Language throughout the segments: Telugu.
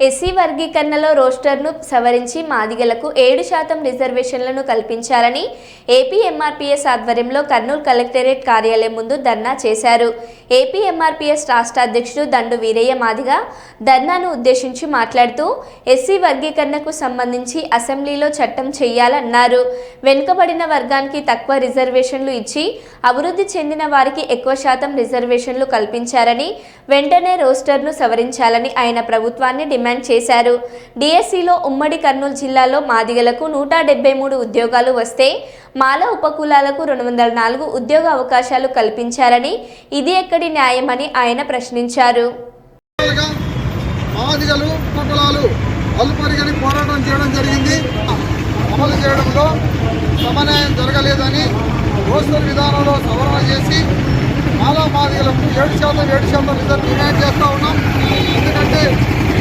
ఎస్సీ వర్గీకరణలో రోస్టర్ను సవరించి మాదిగలకు ఏడు శాతం రిజర్వేషన్లను కల్పించాలని ఏపీ ఎంఆర్పీఎస్ ఆధ్వర్యంలో కర్నూలు కలెక్టరేట్ కార్యాలయం ముందు ధర్నా చేశారు. ఏపీ ఎంఆర్పీఎస్ రాష్ట్ర అధ్యక్షుడు దండు వీరయ్య మాదిగ ధర్నాను ఉద్దేశించి మాట్లాడుతూ ఎస్సీ వర్గీకరణకు సంబంధించి అసెంబ్లీలో చట్టం చేయాలన్నారు. వెనుకబడిన వర్గానికి తక్కువ రిజర్వేషన్లు ఇచ్చి అభివృద్ధి చెందిన వారికి ఎక్కువ శాతం రిజర్వేషన్లు కల్పించారని వెంటనే రోస్టర్ను సవరించాలని ఆయన ప్రభుత్వాన్ని డిమాండ్ డిమాండ్ చేశారు. డిఎస్సిలో ఉమ్మడి కర్నూలు జిల్లాలో మాదిగలకు నూట డెబ్బై మూడు ఉద్యోగాలు వస్తే మాల ఉపకులాలకు రెండు వందల నాలుగు ఉద్యోగ అవకాశాలు కల్పించారని ఇది ఎక్కడి న్యాయమని ఆయన ప్రశ్నించారు. మాదిగలు ఉపకులాలు అల్పరిగని పోరాటం చేయడం జరిగింది. అమలు చేయడంలో సమన్వయం జరగలేదని రోస్టర్ విధానంలో సవరణ చేసి మాలా మాదిగలకు ఏడు శాతం ఏడు శాతం రిజర్వ్ డిమాండ్ చేస్తూ ఉన్నాం ఎందుకంటే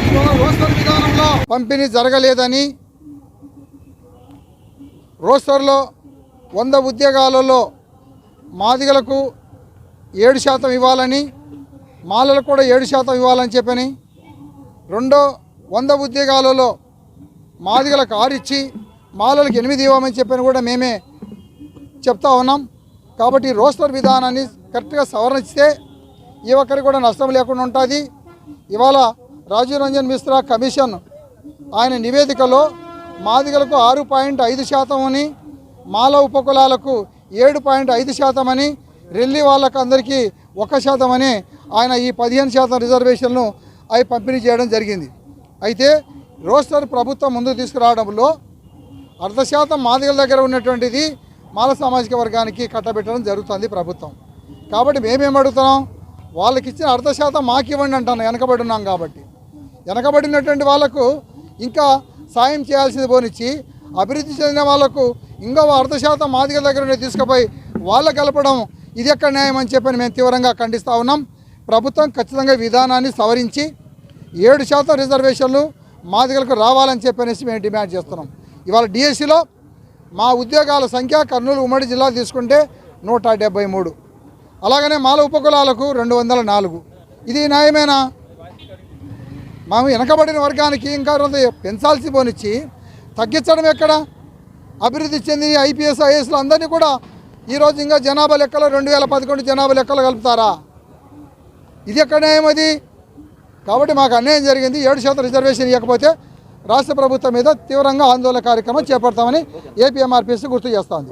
ఇవాళ రోస్టర్ విధానంలో పంపిణీ జరగలేదని రోస్టర్లో వంద ఉద్యోగాలలో మాదిగలకు ఏడు శాతం ఇవ్వాలని మాలలకు కూడా ఏడు శాతం ఇవ్వాలని చెప్పని రెండో వంద ఉద్యోగాలలో మాదిగలకు ఆరిచ్చి ఇచ్చి మాలలకు ఎనిమిది ఇవ్వమని చెప్పని కూడా మేమే చెప్తా ఉన్నాం. కాబట్టి రోస్టర్ విధానాన్ని కరెక్ట్గా సవరణిస్తే ఈ ఒక్కరికి కూడా నష్టం లేకుండా ఉంటుంది. ఇవాళ రాజీవ్ రంజన్ మిశ్రా కమిషన్ ఆయన నివేదికలో మాదిగలకు ఆరు పాయింట్ ఐదు శాతం అని మాల ఉపకులాలకు ఏడు పాయింట్ ఐదు శాతం అని రెల్లి వాళ్ళకు అందరికీ ఒక శాతం అని ఆయన ఈ పదిహేను శాతం రిజర్వేషన్ను అవి పంపిణీ చేయడం జరిగింది. అయితే రోస్టర్ ప్రభుత్వం ముందుకు తీసుకురావడంలో అర్ధ శాతం మాదిగల దగ్గర ఉన్నటువంటిది మాల సామాజిక వర్గానికి కట్టబెట్టడం జరుగుతుంది ప్రభుత్వం. కాబట్టి మేమేం అడుగుతున్నాం? వాళ్ళకి ఇచ్చిన అర్ధ శాతం మాకు ఇవ్వండి అంటాను వెనకబడి ఉన్నాం కాబట్టి. వెనకబడినటువంటి వాళ్ళకు ఇంకా సాయం చేయాల్సింది పోనిచ్చి అభివృద్ధి చెందిన వాళ్ళకు ఇంకో అర్ధ శాతం మాదిగల దగ్గర నుండి తీసుకుపోయి వాళ్ళ కలపడం ఇది ఎక్కడ న్యాయం అని చెప్పని మేము తీవ్రంగా ఖండిస్తూ ఉన్నాం. ప్రభుత్వం ఖచ్చితంగా విధానాన్ని సవరించి ఏడు శాతం రిజర్వేషన్లు మాదిగలకు రావాలని చెప్పనేసి మేము డిమాండ్ చేస్తున్నాం. ఇవాళ డిఎస్సిలో మా ఉద్యోగాల సంఖ్య కర్నూలు ఉమ్మడి జిల్లా తీసుకుంటే నూట డెబ్బై మూడు. అలాగనే మాల ఉపకులాలకు రెండు వందల నాలుగు. ఇది న్యాయమేనా? మేము వెనకబడిన వర్గానికి ఇంకా పెంచాల్సి పోనిచ్చి తగ్గించడం ఎక్కడ? అభివృద్ధి చెంది ఐపీఎస్ ఐఏఎస్లు అందరినీ కూడా ఈరోజు ఇంకా జనాభా లెక్కలో రెండు వేల పదకొండు జనాభా లెక్కలు కలుపుతారా? ఇది ఎక్కడ న్యాయం అది? కాబట్టి మాకు అన్యాయం జరిగింది. ఏడు శాతం రిజర్వేషన్ ఇవ్వకపోతే రాష్ట్ర ప్రభుత్వం మీద తీవ్రంగా ఆందోళన కార్యక్రమం చేపడతామని ఏపీఎంఆర్పీఎస్ గుర్తు చేస్తోంది